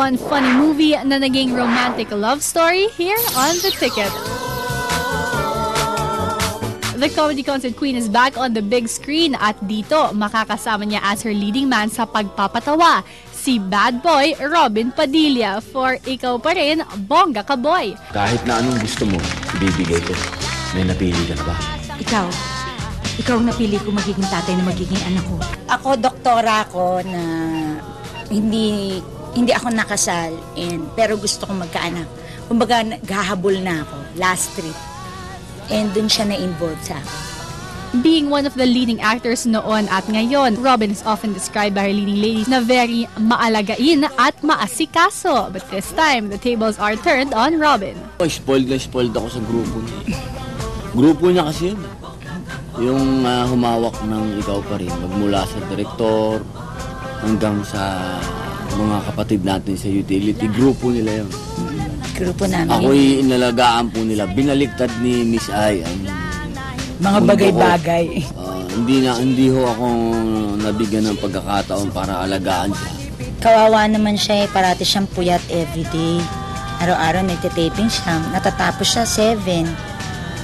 one funny movie na naging romantic love story here on The Ticket. The comedy concert queen is back on the big screen at dito makakasama niya as her leading man sa pagpapatawa si bad boy Robin Padilla for Ikaw Pa Rin, Bongga Ka Boy. Kahit na anong gusto mo, ibibigay ko. May napili ka na ba? Ikaw, ikaw ang napili ko magiging tatay na magiging anak ko. Ako, doktora ako na hindi hindi ako nakasal and pero gusto kong magkaanak. Kumbaga, gahabol na ako. Last trip. And dun siya na-involve sa akin. Being one of the leading actors noon at ngayon, Robin is often described by her leading ladies na very maalagain at maasikaso. But this time, the tables are turned on Robin. Oh, spoiled na spoiled ako sa grupo niya. Grupo niya kasi yun. Yung ah, humawak ng ikaw pa rin, magmula sa direktor hanggang sa mga kapatid natin sa utility. Grupo nila yun. Grupo namin. Ako'y inalagaan po nila. Binaliktad ni Miss Ai ang Mga bagay-bagay. Ah, hindi na hindi ho ako nabigyan ng pagkakataon para alagaan siya. Kawawa naman siya eh. Parati siyang puyat everyday. Araw-araw nagtitaping siya. Natatapos siya 7.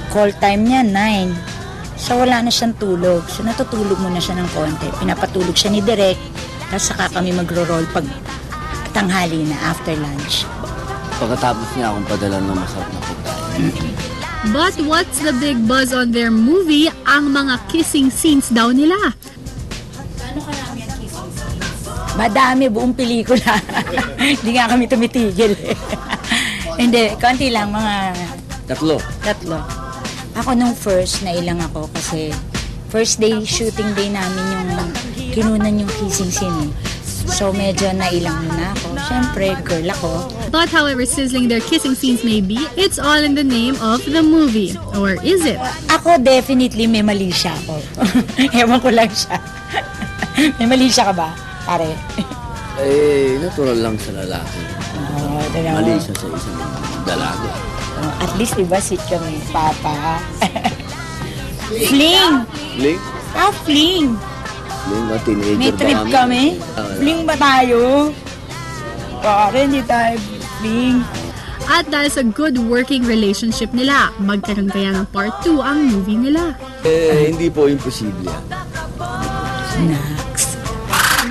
Call time niya 9. So wala na siyang tulog. So natutulog muna siya ng konti. Pinapatulog siya ni Direk. Tapos saka kami magro-roll pag tanghali na after lunch. Pagkatapos niya akong padala ng masarap na pagkain. But what's the big buzz on their movie? Ang mga kissing scenes daw nila. Madami buong pelikula. Hindi nga kami tumitigil. Hindi, konti lang, mga Tatlo. tatlo. Ako nung first, nailang ako kasi first day, shooting day namin yung kinunan yung kissing scene. So medyo nailang muna ako. Siyempre, girl ako. But however sizzling their kissing scenes may be, it's all in the name of the movie. Or is it? Ako definitely may mali siya ako. Ewan ko lang siya. may mali siya ka ba, pare? Eh, natural lang sa lalaki. Oh. Mali siya sa isang dalaga. Oh, At least, di ba, sweet kami, papa. fling! Ling? Ah, fling! Ling, ba, teenager May ba trip kami. Ah, Fling ba tayo? Pare, hindi tayo fling. At dahil sa good working relationship nila, magkaroon kaya ng part 2 ang movie nila. Eh, hindi po imposible yan. Next.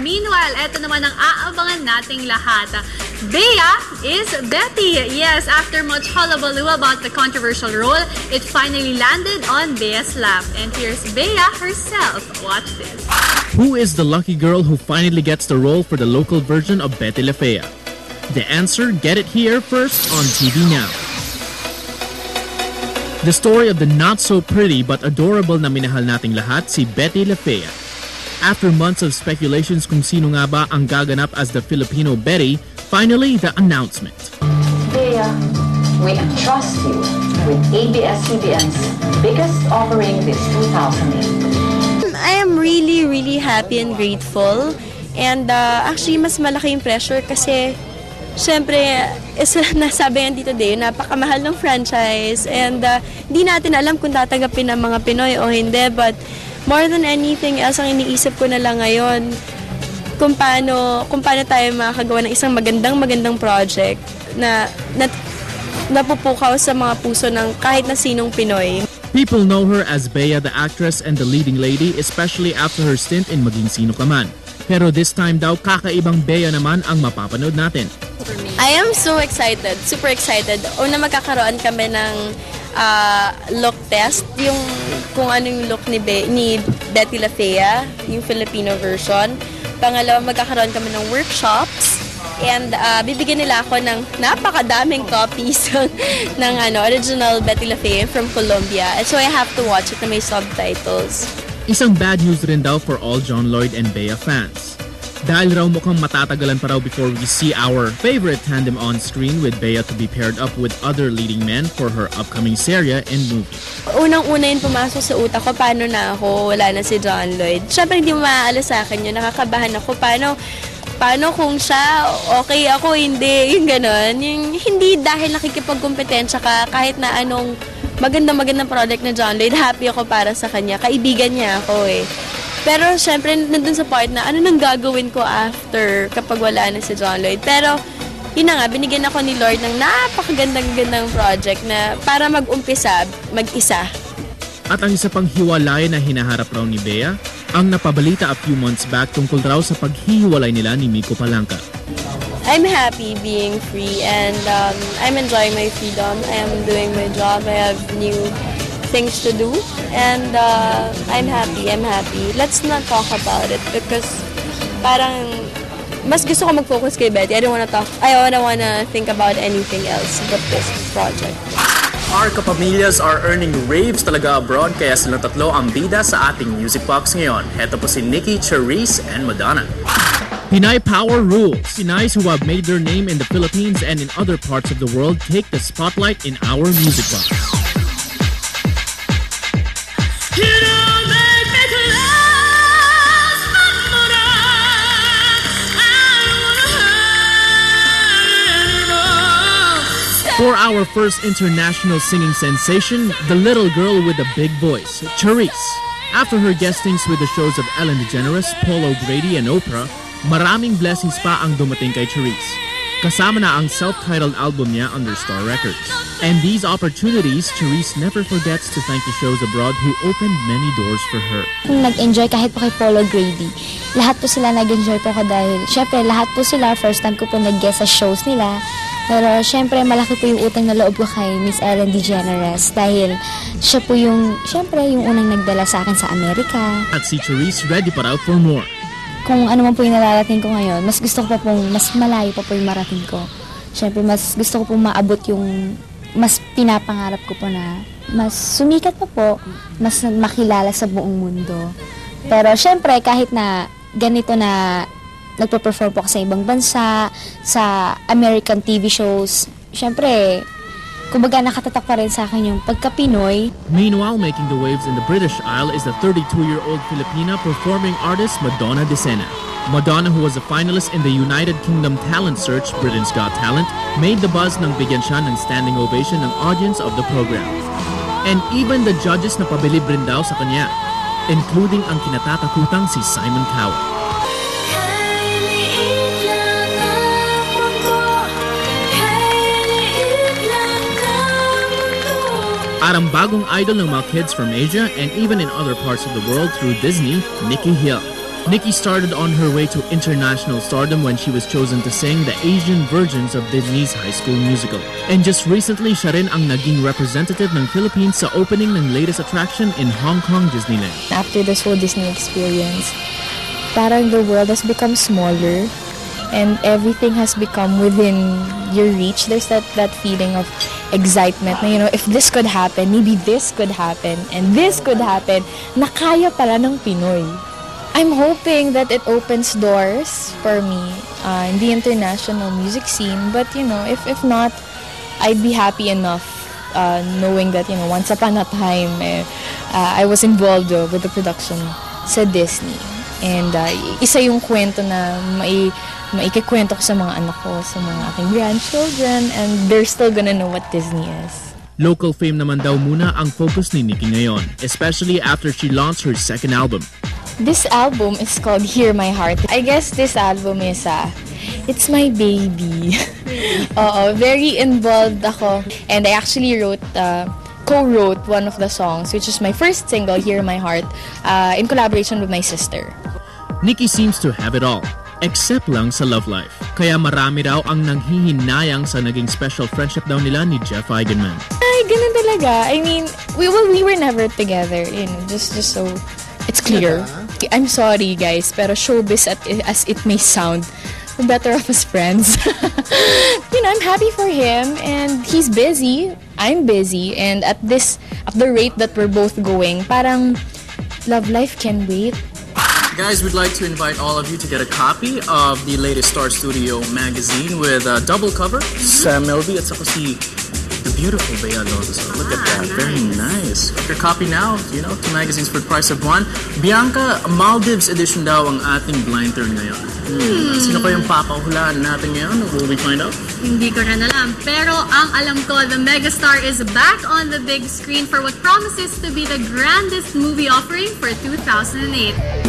Meanwhile, eto naman ang aabangan nating lahat. Bea is Betty. Yes, after much hullabaloo about the controversial role, it finally landed on Bea's lap. And here's Bea herself. Watch this. Who is the lucky girl who finally gets the role for the local version of Betty La? The answer, get it here first on TV Now. The story of the not so pretty but adorable na minahal nating lahat, si Betty La. After months of speculations kung sino nga ba ang gaganap as the Filipino Betty, finally the announcement. Bea, we entrust you with ABS-CBN's biggest offering this 2008. Really, really happy and grateful. And uh, actually, mas malaki yung pressure kasi Siyempre, is, nasabi nga dito din, napakamahal ng franchise and uh, hindi natin alam kung tatanggapin ng mga Pinoy o hindi. But more than anything else, ang iniisip ko na lang ngayon, kung paano, kung paano tayo makakagawa ng isang magandang magandang project na, na napupukaw sa mga puso ng kahit na sinong Pinoy. People know her as Bea the actress and the leading lady, especially after her stint in Maging Sino Ka Man. Pero this time daw, kakaibang Bea naman ang mapapanood natin. I am so excited, super excited. Una magkakaroon kami ng ah, look test, yung kung ano yung look ni, Be- ni Betty La Fea, yung Filipino version. Pangalawa, magkakaroon kami ng workshops. And ah, bibigyan nila ako ng napakadaming copies ng ano, original Betty La from Colombia. And so I have to watch it na may subtitles. Isang bad news rin daw for all John Lloyd and Bea fans. Dahil raw mukhang matatagalan pa raw before we see our favorite tandem on screen with Bea to be paired up with other leading men for her upcoming serye and movie. Unang-una yun pumasok sa utak ko, paano na ako, wala na si John Lloyd. Siyempre hindi mo maaalas sa akin yun, nakakabahan ako, paano, paano kung siya, okay ako, hindi, yung gano'n. Yung, hindi dahil nakikipagkompetensya ka, kahit na anong maganda-magandang product na John Lloyd, happy ako para sa kanya. Kaibigan niya ako eh. Pero syempre, nandun sa part na ano nang gagawin ko after kapag wala na si John Lloyd. Pero yun na nga, binigyan ako ni Lord ng napakagandang-gandang project na para mag-umpisa, mag-isa. At ang isa pang hiwalay na hinaharap raw ni Bea, ang napabalita a few months back tungkol raw sa paghihiwalay nila ni Miko Palangka. I'm happy being free and um, I'm enjoying my freedom. I am doing my job. I have new things to do and uh, I'm happy. I'm happy. Let's not talk about it because parang mas gusto ko mag-focus kay Betty. I don't wanna talk, I don't wanna think about anything else but this project. Our kapamilyas are earning raves talaga abroad kaya silang tatlo ang bida sa ating music box ngayon. Heto po si Nikki, Charisse, and Madonna. Pinay Power Rules. Pinays who have made their name in the Philippines and in other parts of the world take the spotlight in our music box. Our first international singing sensation, the little girl with the big voice, Charisse. After her guestings with the shows of Ellen DeGeneres, Paul O'Grady, and Oprah, maraming blessings pa ang dumating kay Charisse. Kasama na ang self-titled album niya under Star Records. And these opportunities, Charisse never forgets to thank the shows abroad who opened many doors for her. Nag-enjoy kahit po kay Polo Grady. Lahat po sila nag-enjoy po ko dahil, syempre, lahat po sila, first time ko po nag-guest sa shows nila. Pero syempre, malaki po yung utang na loob ko kay Miss Ellen DeGeneres dahil siya po yung, syempre, yung unang nagdala sa akin sa Amerika. At si Charisse ready pa raw for more. Kung ano man po yung nararating ko ngayon, mas gusto ko pa pong, mas malayo pa po yung marating ko. Syempre, mas gusto ko pong maabot yung mas pinapangarap ko po na mas sumikat pa po, mas makilala sa buong mundo. Pero syempre, kahit na ganito na nagpo-perform po ako sa ibang bansa, sa American TV shows, syempre, kumbaga nakatatak pa rin sa akin yung pagka-Pinoy. Meanwhile, making the waves in the British Isle is the 32-year-old Filipina performing artist Madonna Decena. Madonna, who was a finalist in the United Kingdom Talent Search Britain's Got Talent, made the buzz nang bigyan siya ng standing ovation ng audience of the program. And even the judges na pabilib rin daw sa kanya, including ang kinatatakutang si Simon Cowell. Ang bagong idol ng mga kids from Asia and even in other parts of the world through Disney, Nikki Hill. Nikki started on her way to international stardom when she was chosen to sing the Asian versions of Disney's High School Musical. And just recently, siya rin ang naging representative ng Philippines sa opening ng latest attraction in Hong Kong Disneyland. After this whole Disney experience, parang the world has become smaller and everything has become within your reach. There's that, that feeling of excitement na, you know, if this could happen, maybe this could happen, and this could happen, na kaya pala ng Pinoy. I'm hoping that it opens doors for me uh, in the international music scene. But, you know, if, if not, I'd be happy enough uh, knowing that, you know, once upon a time, eh, uh, I was involved uh, with the production sa Disney. And uh, isa yung kwento na mai, maikikwento ko sa mga anak ko, sa mga aking grandchildren, and they're still gonna know what Disney is. Local fame naman daw muna ang focus ni Nikki ngayon, especially after she launched her second album. This album is called Hear My Heart. I guess this album is uh, it's my baby. Oo, very involved ako. And I actually wrote, uh, co-wrote one of the songs, which is my first single, Hear My Heart, uh, in collaboration with my sister. Nikki seems to have it all, except lang sa love life. Kaya marami raw ang nanghihinayang sa naging special friendship daw nila ni Jeff Eigenman. Ay, ganun talaga. I mean, we, well, we were never together, you know, just, just so it's clear. I'm sorry, guys, pero showbiz at, as it may sound, we're better off as friends. you know, I'm happy for him, and he's busy. I'm busy, and at this, at the rate that we're both going, parang love life can wait. Guys, we'd like to invite all of you to get a copy of the latest Star Studio magazine with a double cover. Sam Melby at saka si the beautiful Bea Alonso. Look at that. Very nice. Get your copy now, you know, two magazines for the price of one. Bianca, Maldives edition daw ang ating blind turn ngayon. Hmm. Sino pa yung papahulaan natin ngayon? Will we find out? Hindi ko rin alam. Pero ang alam ko, the megastar is back on the big screen for what promises to be the grandest movie offering for 2008.